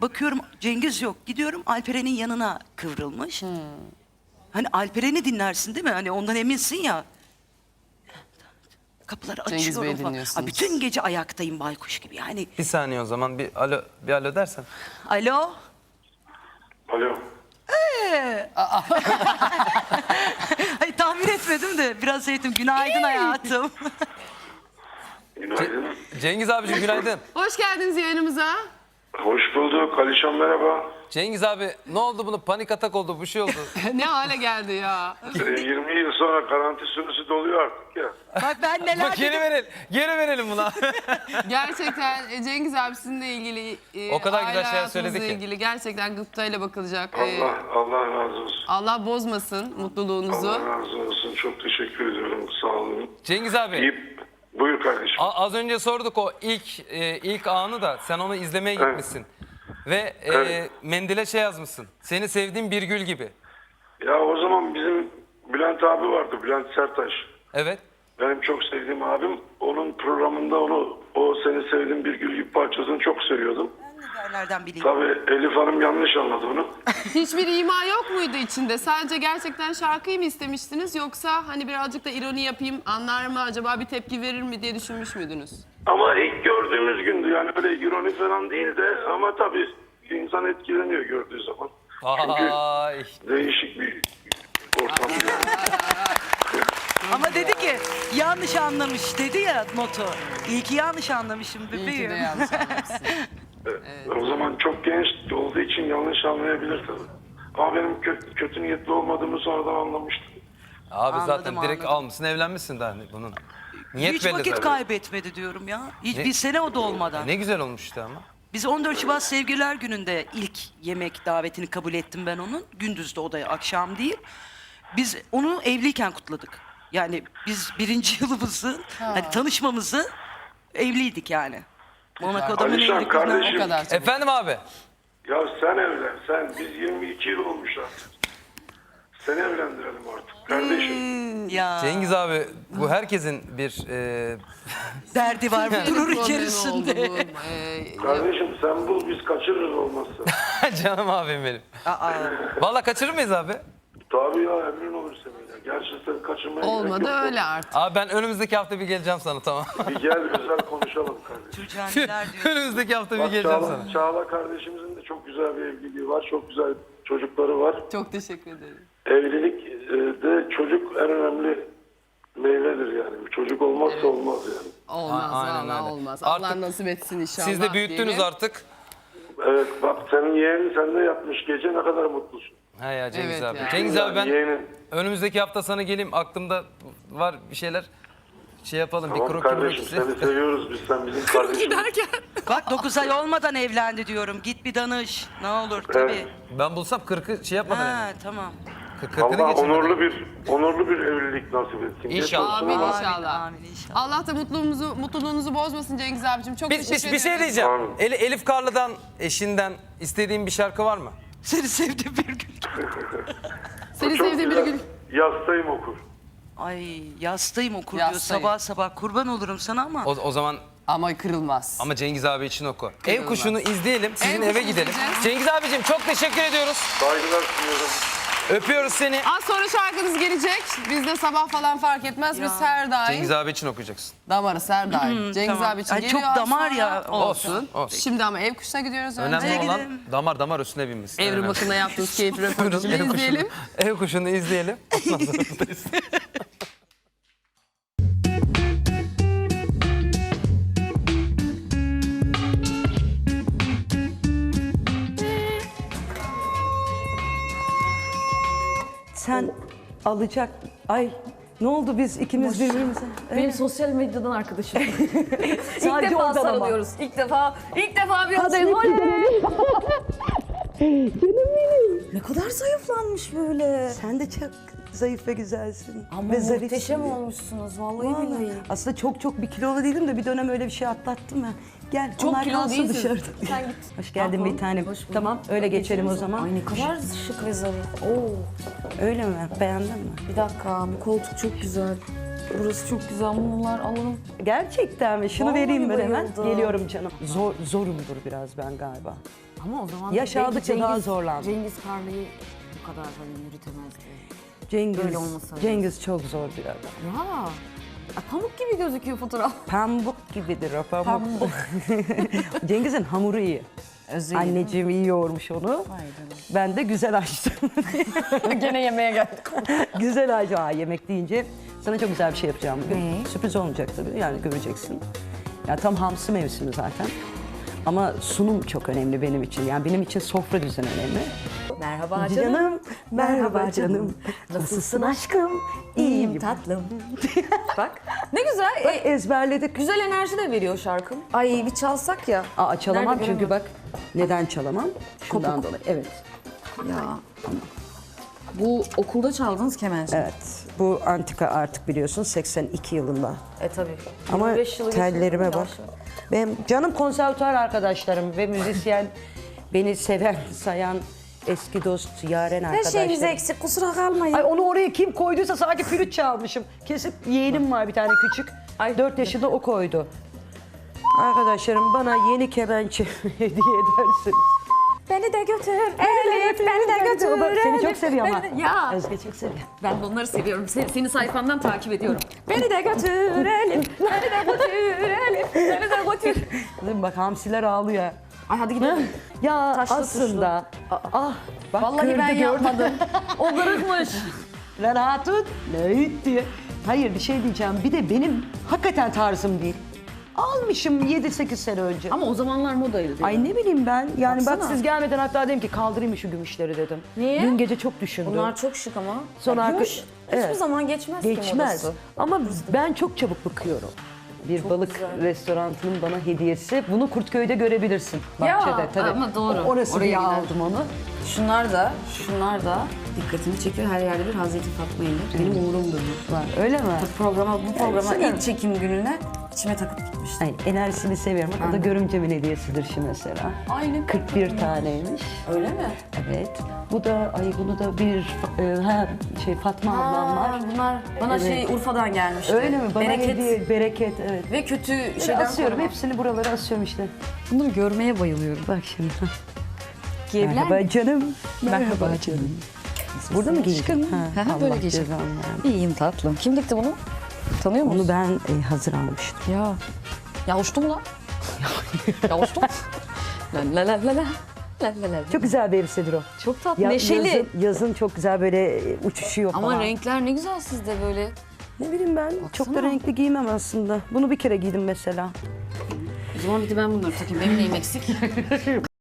bakıyorum Cengiz yok. Gidiyorum Alperen'in yanına kıvrılmış. Hani Alperen'i dinlersin değil mi? Hani ondan eminsin ya. Kapıları Cengiz açıyorum Bey'i falan. dinliyorsunuz. Ha, bütün gece ayaktayım baykuş gibi. Yani Bir saniye o zaman bir alo bir alo dersen. alo. Alo. Hayır tahmin etmedim de biraz şey ettim. Günaydın hayatım. Günaydın. Cengiz abiciğim günaydın. Hoş geldiniz yayınımıza. Hoş bulduk. Alişan merhaba. Cengiz abi ne oldu bunu panik atak oldu bir şey oldu. ne hale geldi ya. Ee, 20 yıl sonra garanti süresi doluyor artık ya. Bak ben neler Bak geri dedim. verelim. Geri verelim buna. Gerçekten e, Cengiz abi sizinle ilgili e, O kadar aile güzel şeyler hayatınızla söyledi ki. ilgili gerçekten gıptayla bakılacak. E, Allah Allah razı olsun. Allah bozmasın mutluluğunuzu. Allah razı olsun. Çok teşekkür ediyorum. Sağ olun. Cengiz abi İyi. Buyur kardeşim. a- az önce sorduk o ilk e, ilk anı da sen onu izlemeye Evet. gitmişsin. Ve e, Evet. mendile şey yazmışsın. Seni sevdiğim bir gül gibi. Ya o zaman bizim Bülent abi vardı. Bülent Sertaş. Evet. Benim çok sevdiğim abim. Onun programında onu o seni sevdiğim bir gül gibi parçasını çok seviyordum. Nereden bileyim? Tabii Elif Hanım yanlış anladı onu. Hiçbir ima yok muydu içinde? Sadece gerçekten şarkıyı mı istemiştiniz yoksa hani birazcık da ironi yapayım anlar mı acaba bir tepki verir mi diye düşünmüş müydünüz? Ama ilk gördüğümüz gündü yani öyle ironi falan değil de ama tabii insan etkileniyor gördüğü zaman. Çünkü Ay. değişik bir ortam. Ama dedi ki yanlış anlamış dedi ya notu. İyi ki yanlış anlamışım İyi ki bebeğim. de yanlış anlamışsın. O zaman çok genç olduğu için yanlış anlayabilir tabii. Ama benim kötü, kötü niyetli olmadığımı sonradan anlamıştım. Abi Anladım, zaten direkt anladım. almışsın evlenmişsin daha ne- bunun. Niyet Hiç belli vakit zaten. kaybetmedi diyorum ya. Hiç Ne- bir sene o da olmadan. Ne güzel olmuş işte ama. Biz 14 Şubat Sevgililer Günü'nde ilk yemek davetini kabul ettim ben onun. Gündüzde o da akşam değil. Biz onu evliyken kutladık. Yani biz birinci yılımızı, hani tanışmamızı evliydik yani. Monaco'da mı Alişan, neydik? biz ne- kardeşim. O kadar. Efendim abi. Ya sen evlen sen. Biz 22 yıl olmuş artık. Seni evlendirelim artık kardeşim. Ya Cengiz abi bu herkesin bir e, derdi var bu durur içerisinde. Ee, Kardeşim sen bul biz kaçırırız olmazsa. canım abim benim. Aa, Vallahi kaçırır mıyız abi? Tabii ya emrin olur senin ya. Gerçi sen kaçırmaya gerek olmadı yok. öyle artık. Abi ben önümüzdeki hafta bir geleceğim sana tamam. Bir gel özel konuşalım kardeşim. neler diyor. önümüzdeki hafta bir Bak geleceğim Çağla, sana. Çağla kardeşimizin de çok güzel bir evliliği var. Çok güzel çocukları var. Çok teşekkür ederim. Evlilik e, de çocuk en önemli meyvedir yani. Çocuk olmazsa olmaz yani. Olmaz A- aynen öyle. olmaz. Artık Allah nasip etsin inşallah. Siz de büyüttünüz diyelim. artık. Evet bak senin yeğenin sende yatmış gece ne kadar mutlusun. He ya Cengiz Evet abi. ya. Cengiz abi ben Yeğenin. önümüzdeki hafta sana geleyim. Aklımda var bir şeyler. Şey yapalım bir Tamam kroki kardeşim mrokisi. seni seviyoruz biz sen bizim kardeşimiz. Bak 9 ay olmadan evlendi diyorum. Git bir danış. Ne olur tabii. Ben bulsam kırkı şey yapmadan Ha evleneyim. tamam. Kır- Kırkını Allah geçirmeden. onurlu bir onurlu bir evlilik nasip etsin. İnşallah. Amin Amin, inşallah. amin inşallah. Allah da mutluluğunuzu, mutluluğunuzu bozmasın Cengiz abicim. Çok Bir, teşekkür bir, bir şey diyeceğim. Eli- Elif Karlı'dan, eşinden istediğin bir şarkı var mı? Seni sevdim bir gün. Seni Çok sevdiğim bir güzel. gün. Yastayım okur. Ay yastayım okur diyor Yastayım. sabah sabah. Kurban olurum sana ama. O, o zaman Ama kırılmaz. ama Cengiz abi için oku. Ev kuşunu izleyelim. Sizin Ev eve Kuşu'nu gidelim. izleyeceğiz. Cengiz abicim çok teşekkür ediyoruz. Saygılar sunuyorum. Öpüyoruz seni. Az sonra şarkınız gelecek. Bizde sabah falan fark etmez. Biz her daim Cengiz abi için okuyacaksın. damarız her daim. Cengiz tamam. abi için Ay, geliyor çok az damar sonra. ya. Olsun. Olsun, olsun. Şimdi ama ev kuşuna gidiyoruz önce. Önemli olan gidelim. damar damar üstüne binmesi. Evrim. Akın'la yaptığımız keyifli röportajını Ev kuşunu- izleyelim. Ev kuşunu izleyelim. Ondan sonra Sen alacak. Ay ne oldu biz ikimiz birbirimize? Benim sosyal medyadan arkadaşım. ilk Sadece defa oradan ama. sarılıyoruz. İlk defa, ilk defa bir adayım. Ne kadar zayıflanmış böyle. Sen de çok zayıf ve güzelsin. Ama ve zarifsin. muhteşem olmuşsunuz vallahi, Vallahi. billahi. Aslında çok çok bir kilolu değilim de bir dönem öyle bir şey atlattım ya. Gel Çok onlar kilo kalsın değilsin. dışarıda. Sen git. Hoş geldin Aha, bir tanem. hoş bulduk. Tamam öyle geçelim o zaman. Ay ne kadar şık ve zarif. Oo, Öyle mi? Beğendin mi? bir dakika bu koltuk çok güzel. Burası çok güzel mumlar alalım. Gerçekten mi? Şunu Vallahi vereyim ben hemen. bayıldım. Geliyorum canım. Zor, zorumdur biraz ben galiba. Ama o zaman Yaş belki aldıkça daha zorlandım. Cengiz Karlı'yı bu kadar hani yürütemezdi. Cengiz, Böyle olmasaydı. Cengiz çok zor bir adam. Ya. Ay, pamuk gibi gözüküyor fotoğraf. Pamuk gibidir o pamuk. Cengiz'in hamuru iyi. Özellikle. Anneciğim iyi yoğurmuş onu. Ben de güzel açtım. Gene yemeğe geldik. güzel açtım. Aa, yemek deyince sana çok güzel bir şey yapacağım bugün. Ne? Sürpriz olmayacak tabii yani göreceksin. Ya tam hamsi mevsimi zaten. Ama sunum çok önemli benim için. Yani benim için sofra düzeni önemli. Merhaba Canım, merhaba canım. Nasılsın aşkım? İyiyim. tatlım. Bak ne güzel. E, ezberledik. güzel enerji de veriyor şarkım. Ay bir çalsak ya. Aa, çalamam Nerede çünkü göremem. bak neden çalamam? Şundan dolayı. Evet. Ya. Bu okulda çaldığınız kemençe. Evet. Bu antika artık biliyorsun 82 yılında. E tabii. Ama 25 yılı tellerime bak. Benim canım konservatuar arkadaşlarım ve müzisyen beni seven, sayan eski dost, yaren Her arkadaşlarım. şeyimiz eksik kusura kalmayın. Ay onu oraya kim koyduysa sanki flüt çalmışım. Kesip yeğenim var bir tane küçük. Ay. 4 yaşında o koydu. Arkadaşlarım bana yeni kemençe hediye edersiniz. Beni de götür Elif, beni de götür da seni çok Elif, seviyor ama. beni de- Ya Özge çok seviyor. ben de onları seviyorum. Seni, seni sayfandan takip ediyorum. Beni de götür Elif, beni de götür Elif, beni de götür. Kızım bak hamsiler ağlıyor. Ay hadi gidelim. Ya Taşlı aslında ah bak Vallahi kırdı, ben gördün. yapmadım. o kırıkmış. Lan hatun ne diye. Hayır bir şey diyeceğim. Bir de benim hakikaten tarzım değil. Almışım 7-8 sene önce. Ama o zamanlar modaydı. Ay ne bileyim ben. Yani bak Baksana. siz gelmeden hatta dedim ki kaldırayım şu gümüşleri dedim. Niye? Dün gece çok düşündüm. Bunlar çok şık ama. Sonra arka- gümüş Evet. hiçbir zaman geçmez, ki Geçmez. modası. Ama ben çok çabuk bıkıyorum. Bir balık restoranının bana hediyesi. Bunu Kurtköy'de görebilirsin. Bahçede tabii. ama doğru. Orası Oraya diye aldım onu. Şunlar da, şunlar da dikkatimi çekiyor. Her yerde bir Hazreti Fatma. Benim umurumdur bu. Var. Öyle mi? Programa, bu programa severim. ilk çekim gününe içime takıp gitmiştim. Ay, enerjisini seviyorum. Bak, O da görümcemin hediyesidir şu mesela. Aynı. 41 taneymiş. Öyle mi? Evet. Bu da ay bunu da bir e, ha, şey Fatma ablam var. Bunlar bana Evet. şey Urfa'dan gelmişti. Öyle mi? Bana Bereket hediye, bereket evet. ve kötü Böyle şeyden asıyorum. koruma. Hepsini buralara asıyorum işte. Bunları görmeye bayılıyorum. Bak şimdi. Merhaba miyim? canım. Merhaba canım. Burada mı giyeceğim? Hı hı, böyle giyeceğim. cezanı versin. İyiyim tatlım. Kim dikti bunu? Tanıyor musun? Onu ben e, hazır almıştım. Ya. Ya uçtum lan. ya uçtum. la la la la la. La la. Çok güzel bir elbisedir o. Çok tatlı. Ya- Neşeli. Yazın, yazın çok güzel böyle e, uçuşuyor Ama falan. renkler ne güzel sizde böyle. Ne bileyim ben çok da Baksana. renkli giymem aslında. Bunu bir kere giydim mesela. O zaman bir de ben bunları takayım. Benim neyim eksik?